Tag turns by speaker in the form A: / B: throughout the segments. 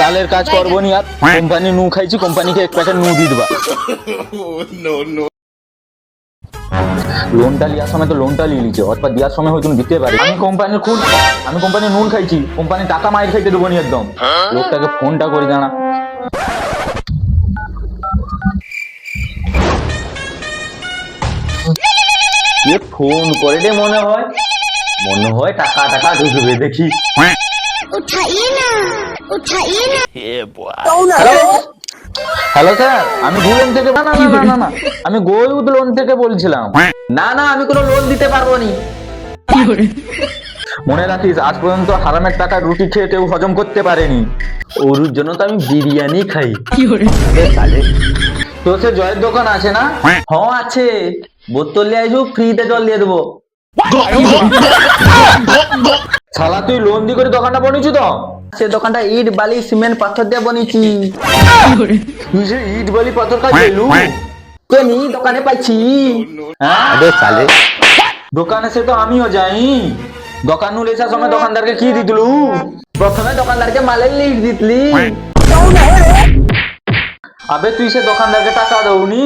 A: বালের কাজ করব নি আর। কোম্পানি নু খাইছি কোম্পানিকে এক প্যাকেট নু দিয়ে দেবা। লোনটা লিয়ার সময় তো লোনটা লিয়ে লিছে অথবা দেওয়ার সময় হয়তো দিতে পারে। আমি কোম্পানির খুন আমি কোম্পানির নুন খাইছি কোম্পানি টাকা মায়ের খাইতে দেবো নি একদম। লোকটাকে ফোনটা করে জানা। ফোন করে মনে হয়। মনে হয় টাকা টাকা ঢুকবে দেখি। হ্যালো? স্যার আমি ভুলন থেকে না না না না আমি গোয়ুদ লোন থেকে বলছিলাম। না না আমি কোনো লোন দিতে পারব নি। মনে রাখিস আজ পর্যন্ত হারামের টাকা রুটি খেয়ে কেউ হজম করতে পারেনি। ওর জন্য তো আমি বিরিয়ানি খাই। তোর সে জয়ের দোকান আছে না? হ আছে। বোতল নিয়ে আসব ফ্রিতে জল দিয়ে দেবো। শালা তুই লোন দি করে দোকানটা বানিয়েছি তো? সে দোকানটা ইট বালি সিমেন্ট পাথর দিয়ে বানিয়েছি। তুই যে ইট বালি পাথর কাজ পেলু কেনি দোকানে পাইছি। হ্যাঁ?
B: আরে সালে
A: দোকানে সে তো আমিও যাই। দোকান নু লেসা সময় দোকানদারকে কি দিতলু? প্রথমে দোকানদারকে মালের লিস্ট দিতলি। আবে তুই সে দোকানদারকে টাকা দৌনি?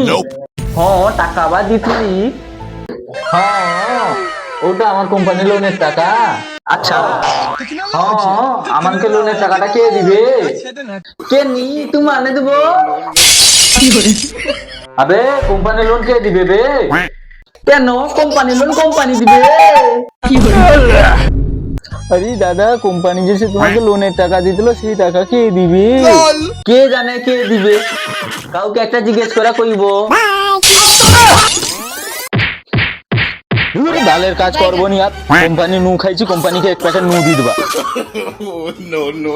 A: হ্যাঁ টাকা বা দিতলি। হ্যাঁ ওটা আমার কোম্পানি লোনের টাকা। আচ্ছা। আমাকে লোনের টাকাটা কে দিবে কে নি তুমি আনে দেবো আবে কোম্পানি লোন কে দিবে বে কেন কোম্পানি লোন কোম্পানি দিবে আরে দাদা কোম্পানি যে সে তোমাকে লোনের টাকা দিছিল সেই টাকা কে দিবে কে জানে কে দিবে কাউকে একটা জিজ্ঞেস করা কইব বালের কাজ করব নি আর। কোম্পানি নু খাইছি কোম্পানিকে এক প্যাকেট নু দিয়ে দেবা।